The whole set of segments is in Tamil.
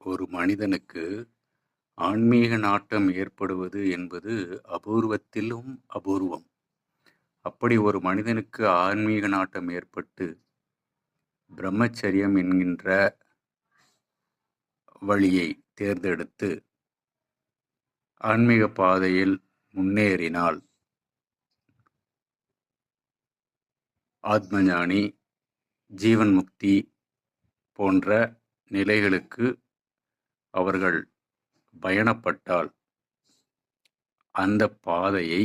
ஒரு மனிதனுக்கு ஆன்மீக நாட்டம் ஏற்படுவது என்பது அபூர்வத்திலும் அபூர்வம். அப்படி ஒரு மனிதனுக்கு ஆன்மீக நாட்டம் ஏற்பட்டு, பிரம்மச்சரியம் என்கின்ற வழியை தேர்ந்தெடுத்து, ஆன்மீக பாதையில் முன்னேறினால் ஆத்மஞானி, ஜீவன் முக்தி போன்ற நிலைகளுக்கு அவர்கள் பயணப்பட்டால், அந்த பாதையை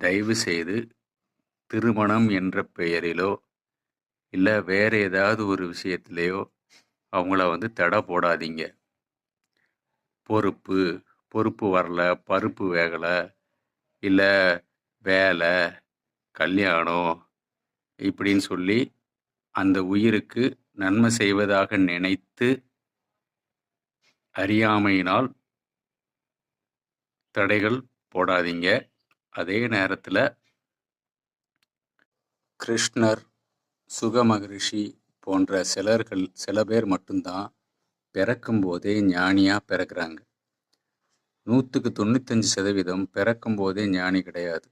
தயவு செய்து திருமணம் என்ற பெயரிலோ, இல்லை வேற ஏதாவது ஒரு விஷயத்திலேயோ அவங்கள வந்து தடை போடாதீங்க. பொறுப்பு, பொறுப்பு வரல, பருப்பு வேகலை இல்லை வேலை, கல்யாணம் இப்படின்னு சொல்லி அந்த உயிருக்கு நன்மை செய்வதாக நினைத்து அறியாமையினால் தடைகள் போடாதீங்க. அதே நேரத்தில் கிருஷ்ணர், சுகமகரிஷி போன்ற சிலர்கள் சில பேர் மட்டும்தான் பிறக்கும்போதே ஞானியாக பிறக்கிறாங்க நூற்றுக்கு தொண்ணூத்தஞ்சு சதவீதம் பிறக்கும்போதே ஞானி கிடையாது.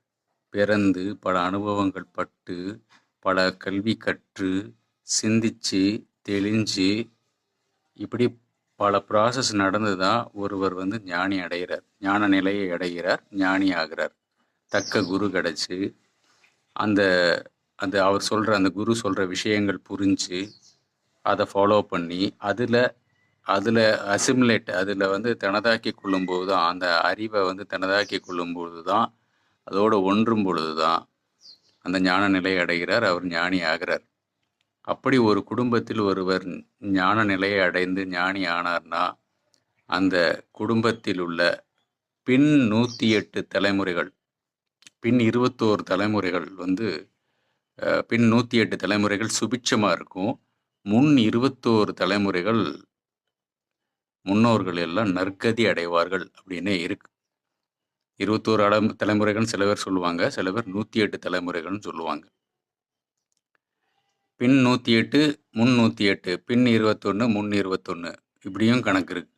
பிறந்து பல அனுபவங்கள் பட்டு, பல கல்வி கற்று, சிந்திச்சு, தெளிஞ்சு, இப்படி பல ப்ராசஸ் நடந்து தான் ஒருவர் வந்து ஞானி அடைகிறார். ஞான நிலையை அடைகிறார், ஞானி ஆகிறார். தக்க குரு கிடச்சி அந்த அந்த அவர் சொல்கிற அந்த குரு சொல்கிற விஷயங்கள் புரிஞ்சு, அதை ஃபாலோ பண்ணி, அதில் அதில் அசிமுலேட் அதில் வந்து தனதாக்கிக் கொள்ளும்போது தான், அந்த அறிவை வந்து தனதாக்கி கொள்ளும்பொழுது தான், அதோடு ஒன்றும் பொழுது தான், அந்த ஞான நிலையை அடைகிறார். அவர் ஞானி ஆகிறார். அப்படி ஒரு குடும்பத்தில் ஒருவர் ஞான நிலையை அடைந்து ஞானி ஆனார்னா, அந்த குடும்பத்தில் உள்ள பின் 108 தலைமுறைகள், பின் 21 தலைமுறைகள் வந்து பின் நூற்றி எட்டு தலைமுறைகள் சுபிட்சமாக இருக்கும். முன் 21 தலைமுறைகள் முன்னோர்கள் எல்லாம் நற்கதி அடைவார்கள் அப்படின்னே இருக்கு. இருபத்தோரு அட தலைமுறைகள்னு சில பேர் சொல்லுவாங்க. சில பேர் 108 தலைமுறைகள்னு சொல்லுவாங்க. பின் 108, முன் 108, பின் 21, முன் 21 இப்படியும் கணக்கு இருக்கு.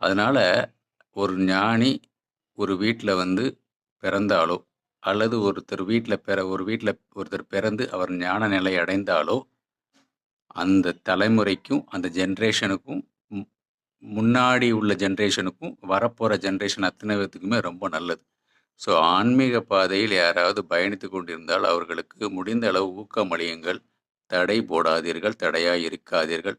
அதனால் ஒரு ஞானி ஒரு வீட்டில் வந்து பிறந்தாலோ, அல்லது ஒருத்தர் வீட்டில் பிற ஒரு வீட்டில் ஒருத்தர் பிறந்து அவர் ஞான நிலை அடைந்தாலோ, அந்த தலைமுறைக்கும், அந்த ஜென்ரேஷனுக்கும் முன்னாடி உள்ள ஜென்ரேஷனுக்கும் வரப்போகிற ஜென்ரேஷன் அத்தனை பேத்துக்குமே ரொம்ப நல்லது. ஸோ ஆன்மீக பாதையில் யாராவது பயணித்துக் கொண்டிருந்தால், அவர்களுக்கு முடிந்த அளவு ஊக்கமளியுங்கள். தடை போடாதீர்கள், தடையாய் இருக்காதீர்கள்.